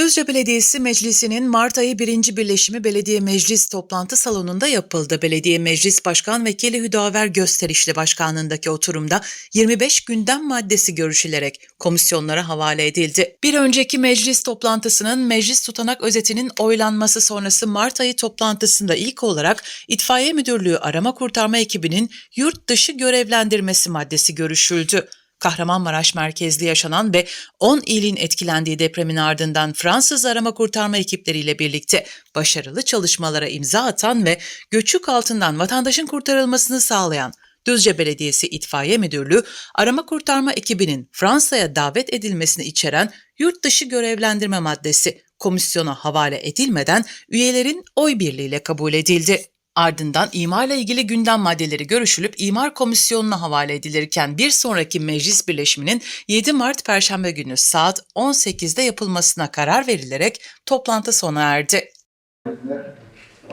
Düzce Belediyesi Meclisi'nin Mart ayı 1. Birleşimi Belediye Meclis toplantı salonunda yapıldı. Belediye Meclis Başkan Vekili Hüdaver Gösterişli Başkanlığındaki oturumda 25 gündem maddesi görüşülerek komisyonlara havale edildi. Bir önceki meclis toplantısının meclis tutanak özetinin oylanması sonrası Mart ayı toplantısında ilk olarak İtfaiye Müdürlüğü Arama Kurtarma ekibinin yurt dışı görevlendirmesi maddesi görüşüldü. Kahramanmaraş merkezli yaşanan ve 10 ilin etkilendiği depremin ardından Fransız arama kurtarma ekipleriyle birlikte başarılı çalışmalara imza atan ve göçük altından vatandaşın kurtarılmasını sağlayan Düzce Belediyesi İtfaiye Müdürlüğü arama kurtarma ekibinin Fransa'ya davet edilmesini içeren yurt dışı görevlendirme maddesi komisyona havale edilmeden üyelerin oy birliğiyle kabul edildi. Ardından imarla ilgili gündem maddeleri görüşülüp imar komisyonuna havale edilirken bir sonraki meclis birleşiminin 7 Mart Perşembe günü saat 18'de yapılmasına karar verilerek toplantı sona erdi.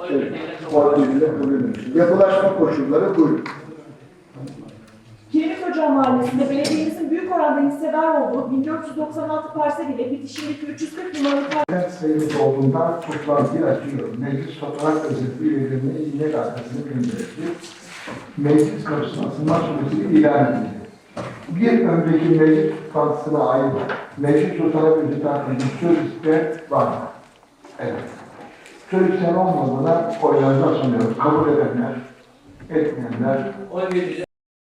Bölünmüş. Yapılaşma koşulları buyurun. Kiremit Ocağı Mahallesi'nde belediyemizin büyük hissedar olduğu 1496 parsel ile bitişimdeki 340 numaralı Ben sayımız olduğundan toplantıyı açıyorum. Meclis toprak özeti üyelerine ilmek arkasını gönderildi. Meclis karışmasından sonrası ilan edildi. Bir önceki meclis toplantısına ait meclis tutanak özeti hakkında söz iste var mı? Evet. Söz isteyen olmadığına oylarına sunuyoruz. Kabul edenler, etmeyenler, Oy